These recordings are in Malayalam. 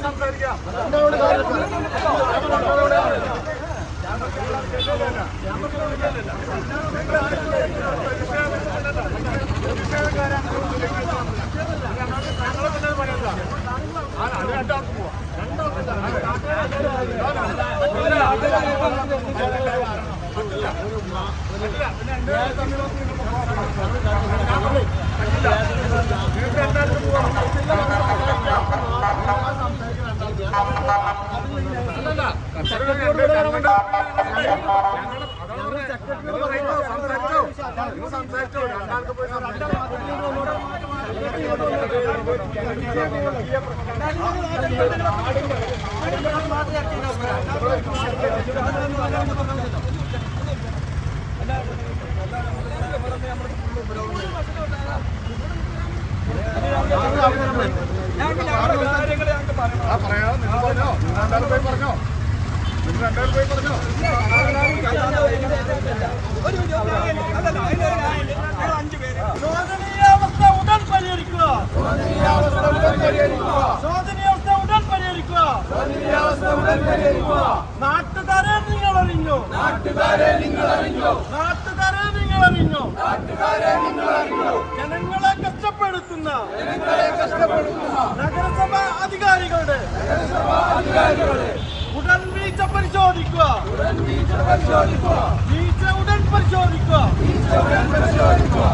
സംസാരിക്കാം സംസാരിച്ചോ രണ്ടാൾക്ക് പോയി സംസാരിച്ചോ പറഞ്ഞോ. നിങ്ങൾ രണ്ടാളും പോയി പറഞ്ഞോ നിങ്ങൾ രണ്ടാളും പോയി പറഞ്ഞോ ശോധനീയാവസ്ഥ ഉടൻ പരിഹരിക്കുക ശോധനീയാവസ്ഥ ഉടൻ പരിഹരിക്കുക നാട്ടുകാരെ നിങ്ങൾ അറിഞ്ഞു നാട്ടുകാരെ നിങ്ങൾ അറിഞ്ഞോ നാട്ടുകാരെ നിങ്ങൾ അറിഞ്ഞോ നാട്ടുകാരെ നിങ്ങൾ അറിഞ്ഞോ ജനങ്ങളെ കഷ്ടപ്പെടുത്തുന്ന ജനങ്ങളെ കഷ്ടപ്പെടുത്തുന്ന നഗരസഭ അധികാരികളുടെ ഉടൻ വീഴ്ച പരിശോധിക്കുക. ഉടൻ വീഴ്ച പരിശോധിക്കുക. വീഴ്ച ഉടൻ പരിശോധിക്കുക.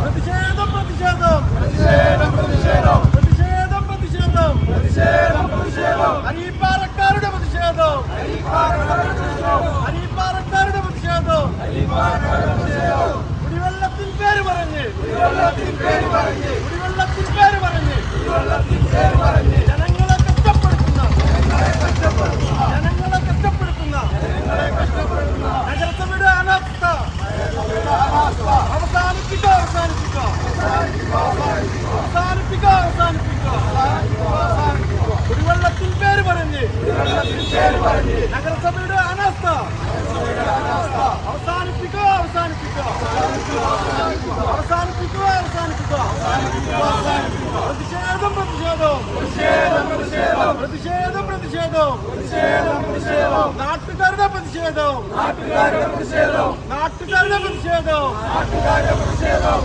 പ്രതിഷേധം പ്രതിഷേധം. പ്രതിഷേധം പ്രതിഷേധം. പ്രതിഷേധം പ്രതിഷേധം. പ്രതിഷേധം പ്രതിഷേധം. അരിപ്പാറക്കാരുടെ പ്രതിഷേധം. അരിപ്പാറക്കാരുടെ പ്രതിഷേധം കുടിവെള്ളത്തിൽ പേര് പറഞ്ഞ്. കുടിവെള്ളത്തിൽ പേര് പറഞ്ഞ്. കുടിവെള്ളത്തിൽ പേര് പറഞ്ഞ്. കുടിവെള്ളത്തിൽ പേര് പറഞ്ഞ്. ജനങ്ങളെ കഷ്ടപ്പെടുത്തുന്ന. ജനങ്ങളെ കഷ്ടപ്പെടുത്തുന്ന. ജനങ്ങളെ കഷ്ടപ്പെടുത്തുന്ന ജനങ്ങളെ കഷ്ടപ്പെടുത്തുന്ന നഗരസഭയുടെ അനാസ്ഥ. അവസാനിപ്പിക്കുക അവസാനിപ്പിക്കുക. അവസാനിപ്പിക്കുക അവസാനിപ്പിക്കുക. കുടിവെള്ളത്തിൽ പേര് പറഞ്ഞ്. നഗരസഭയുടെ അനാസ്ഥ. അവസാനിപ്പിക്കുക അവസാനിപ്പിക്കുക അവസാനിപ്പിക്കുക അവസാനിപ്പിക്കുക പ്രതിഷേധം പ്രതിഷേധം പ്രതിഷേധം പ്രതിഷേധം നാട്ടുകാരുടെ പ്രതിഷേധം നാട്ടുകാരുടെ പ്രതിഷേധം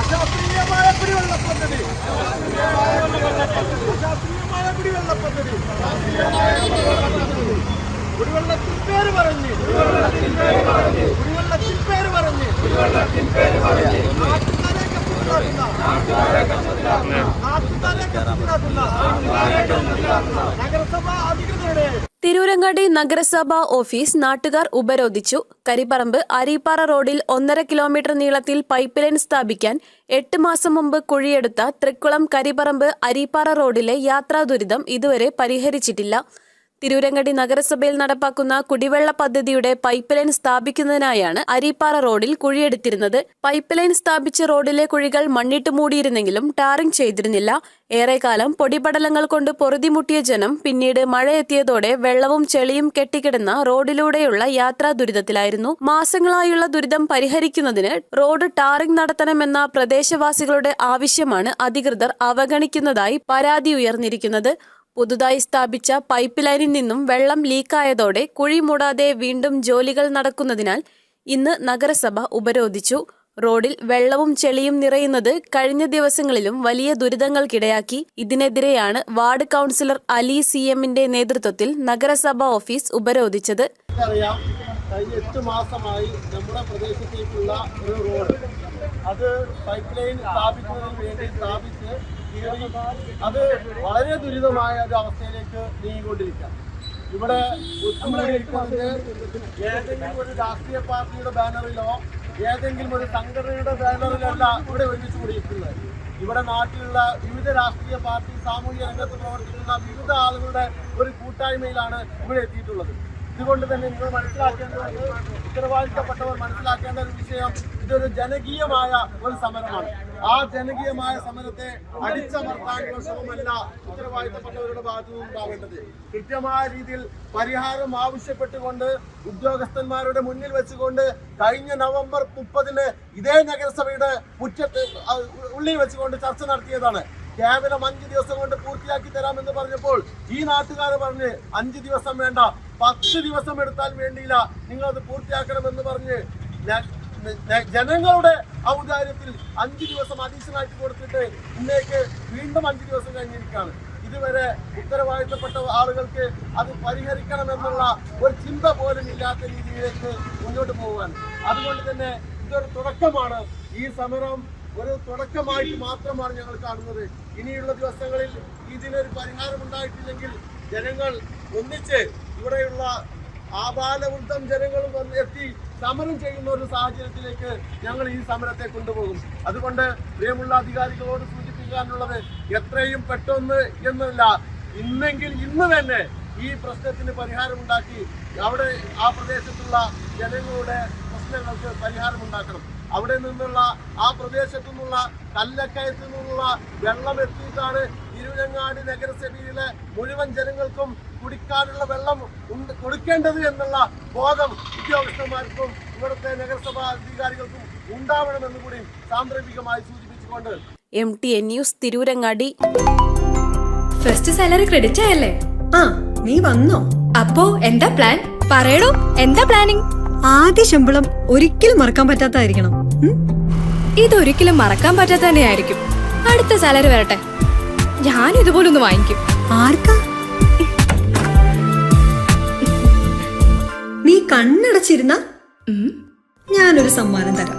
അശാസ്ത്രീയമായ കുടിവെള്ള പദ്ധതി അശാസ്ത്രീയമായ കുടിവെള്ള പദ്ധതി കുടിവെള്ളത്തിൽ പേര് പറഞ്ഞ് കുടിവെള്ളത്തിൽ പേര് പറഞ്ഞ് കുടിവെള്ളത്തിൽ പേര് പറഞ്ഞ് കുടിവെള്ളത്തിൽ പേര് പറഞ്ഞ് നാട്ടുകാരെ കത്തിക്കാക്കുന്ന നാട്ടുകാരെ കത്തിക്കാക്കുന്ന നാട്ടുകാരെ കത്തിക്കാക്കുന്ന നഗരസഭ അധികൃതരുടെ തിരൂരങ്ങാടി നഗരസഭാ ഓഫീസ് നാട്ടുകാർ ഉപരോധിച്ചു. കരിപ്പറമ്പ് അരീപ്പാറ റോഡിൽ ഒന്നര കിലോമീറ്റർ നീളത്തിൽ പൈപ്പ് ലൈൻ സ്ഥാപിക്കാൻ എട്ട് മാസം മുമ്പ് കുഴിയെടുത്ത തൃക്കുളം കരിപ്പറമ്പ് അരീപ്പാറ റോഡിലെ യാത്രാ ദുരിതം ഇതുവരെ പരിഹരിച്ചിട്ടില്ല. തിരൂരങ്ങാടി നഗരസഭയിൽ നടപ്പാക്കുന്ന കുടിവെള്ള പദ്ധതിയുടെ പൈപ്പ് ലൈൻ സ്ഥാപിക്കുന്നതിനായാണ് അരിപ്പാറ റോഡിൽ കുഴിയെടുത്തിരുന്നത്. പൈപ്പ് ലൈൻ സ്ഥാപിച്ച റോഡിലെ കുഴികൾ മണ്ണിട്ട് മൂടിയിരുന്നെങ്കിലും ടാറിംഗ് ചെയ്തിരുന്നില്ല. ഏറെക്കാലം പൊടിപടലങ്ങൾ കൊണ്ട് പൊറുതിമുട്ടിയ ജനം പിന്നീട് മഴയെത്തിയതോടെ വെള്ളവും ചെളിയും കെട്ടിക്കിടന്ന റോഡിലൂടെയുള്ള യാത്രാ ദുരിതത്തിലായിരുന്നു. മാസങ്ങളായുള്ള ദുരിതം പരിഹരിക്കുന്നതിന് റോഡ് ടാറിംഗ് നടത്തണമെന്ന പ്രദേശവാസികളുടെ ആവശ്യമാണ് അധികൃതർ അവഗണിക്കുന്നതായി പരാതി ഉയർന്നിരിക്കുന്നത്. പുതുതായി സ്ഥാപിച്ച പൈപ്പ് ലൈനിൽ നിന്നും വെള്ളം ലീക്കായതോടെ കുഴി മൂടാതെ വീണ്ടും ജോലികൾ നടക്കുന്നതിനാൽ ഇന്ന് നഗരസഭ ഉപരോധിച്ചു. റോഡിൽ വെള്ളവും ചെളിയും നിറയുന്നത് കഴിഞ്ഞ ദിവസങ്ങളിലും വലിയ ദുരിതങ്ങൾക്കിടയാക്കി. ഇതിനെതിരെയാണ് വാർഡ് കൗൺസിലർ അലി സി എമ്മിന്റെ നേതൃത്വത്തിൽ നഗരസഭ ഓഫീസ് ഉപരോധിച്ചത്. കഴിഞ്ഞ എട്ട് മാസമായി നമ്മുടെ പ്രദേശത്തേക്കുള്ള ഒരു റോഡ്. അത് പൈപ്പ് ലൈൻ സ്ഥാപിക്കുന്നതിന് വേണ്ടി സ്ഥാപിച്ച് അത് വളരെ ദുരിതമായ ഒരു അവസ്ഥയിലേക്ക് നീങ്ങിക്കൊണ്ടിരിക്കാം ഇവിടെ ഏതെങ്കിലും ഒരു രാഷ്ട്രീയ പാർട്ടിയുടെ ബാനറിലോ ഏതെങ്കിലും ഒരു സംഘടനയുടെ ബാനറിലോ അല്ല ഇവിടെ ഒരുമിച്ച് കൂടിയിരിക്കുന്നത്. ഇവിടെ നാട്ടിലുള്ള വിവിധ രാഷ്ട്രീയ പാർട്ടി സാമൂഹിക രംഗത്ത് പ്രവർത്തിക്കുന്ന വിവിധ ആളുകളുടെ ഒരു കൂട്ടായ്മയിലാണ് ഇവിടെ എത്തിയിട്ടുള്ളത്. ഇതുകൊണ്ട് തന്നെ നിങ്ങൾ മനസ്സിലാക്കേണ്ടത് ഉത്തരവാദിത്തപ്പെട്ടവർ മനസ്സിലാക്കേണ്ട ഒരു വിഷയം ഇതൊരു ജനകീയമായ ഒരു സമരമാണ്. ആ ജനകീയമായ സമരത്തെ അടിച്ചമർത്താനുള്ള ശ്രമമല്ല ഉത്തരവാദിത്തപ്പെട്ടവരുടെ ഭാഗത്തു നിന്നുണ്ടാവേണ്ടത് കൃത്യമായ രീതിയിൽ പരിഹാരം ആവശ്യപ്പെട്ടുകൊണ്ട് ഉദ്യോഗസ്ഥന്മാരുടെ മുന്നിൽ വെച്ചുകൊണ്ട് കഴിഞ്ഞ നവംബർ മുപ്പതിന് ഇതേ നഗരസഭയുടെ മുറ്റത്ത് ഉള്ളിൽ വെച്ചുകൊണ്ട് ചർച്ച നടത്തിയതാണ്. കേവലം അഞ്ച് ദിവസം കൊണ്ട് പൂർത്തിയാക്കി തരാമെന്ന് പറഞ്ഞപ്പോൾ ഈ നാട്ടുകാർ പറഞ്ഞ് അഞ്ച് ദിവസം വേണ്ട പത്ത് ദിവസം എടുത്താൽ വേണ്ടിയില്ല നിങ്ങൾ അത് പൂർത്തിയാക്കണമെന്ന് പറഞ്ഞ് ജനങ്ങളുടെ ഔദാര്യത്തിൽ അഞ്ച് ദിവസം അഡീഷണൽ ആയിട്ട് കൊടുത്തിട്ട് ഇന്നേക്ക് വീണ്ടും അഞ്ച് ദിവസം കഴിഞ്ഞിരിക്കുകയാണ്. ഇതുവരെ ഉത്തരവാദിത്തപ്പെട്ട ആളുകൾക്ക് അത് പരിഹരിക്കണമെന്നുള്ള ഒരു ചിന്ത പോലും ഇല്ലാത്ത രീതിയിലേക്ക് മുന്നോട്ട് പോകാൻ അതുകൊണ്ട് തന്നെ ഇതൊരു തുടക്കമാണ്. ഈ സമരം ഒരു തുടക്കമായിട്ട് മാത്രമാണ് ഞങ്ങൾ കാണുന്നത്. ഇനിയുള്ള ദിവസങ്ങളിൽ ഇതിനൊരു പരിഹാരം ഉണ്ടായിട്ടില്ലെങ്കിൽ ജനങ്ങൾ ഒന്നിച്ച് ഇവിടെയുള്ള ആബാലവൃദ്ധം ജനങ്ങളും എത്തി സമരം ചെയ്യുന്ന ഒരു സാഹചര്യത്തിലേക്ക് ഞങ്ങൾ ഈ സമരത്തെ കൊണ്ടുപോകും. അതുകൊണ്ട് പ്രിയമുള്ള അധികാരികളോട് സൂചിപ്പിക്കാനുള്ളത് എത്രയും പെട്ടെന്ന് എന്നല്ല. ഇന്നെങ്കിൽ ഇന്ന് തന്നെ ഈ പ്രശ്നത്തിന് പരിഹാരമുണ്ടാക്കി അവിടെ ആ പ്രദേശത്തുള്ള ജനങ്ങളുടെ പ്രശ്നങ്ങൾക്ക് പരിഹാരമുണ്ടാക്കണം. അവിടെ നിന്നുള്ള ആ പ്രദേശത്തു നിന്നുള്ള കല്ലക്കയത്തു നിന്നുള്ള വെള്ളം എത്തിയിട്ടാണ് തിരുവനങ്ങാടി നഗരസഭയിലെ മുഴുവൻ ജനങ്ങൾക്കും കുടിക്കാനുള്ള വെള്ളം ഉണ്ട് കൊടുക്കേണ്ടത് എന്നുള്ള ബോധം ഉദ്യോഗസ്ഥന്മാർക്കും ഇവിടുത്തെ നഗരസഭാ അധികാരികൾക്കും ഉണ്ടാവണമെന്ന് കൂടി സാന്ദർഭികമായി സൂചിപ്പിച്ചുകൊണ്ട് M T N news Tirurangadi. First salary credit ആയല്ലേ? ആ നീ വന്നോ? അപ്പോ എന്താ പ്ലാൻ പറയടോ എന്താ പ്ലാനിങ് ആദ്യ ശമ്പളം ഒരിക്കലും മറക്കാൻ പറ്റാത്തായിരിക്കണം? ഇതൊരിക്കലും മറക്കാൻ പറ്റാത്ത തന്നെയായിരിക്കും അടുത്ത സാലറി വരട്ടെ. ഞാൻ ഇതുപോലെ ഒന്ന് വാങ്ങിക്കും. ആർക്കാ? നീ കണ്ണടച്ചിരുന്ന. ഞാനൊരു സമ്മാനം തരാം.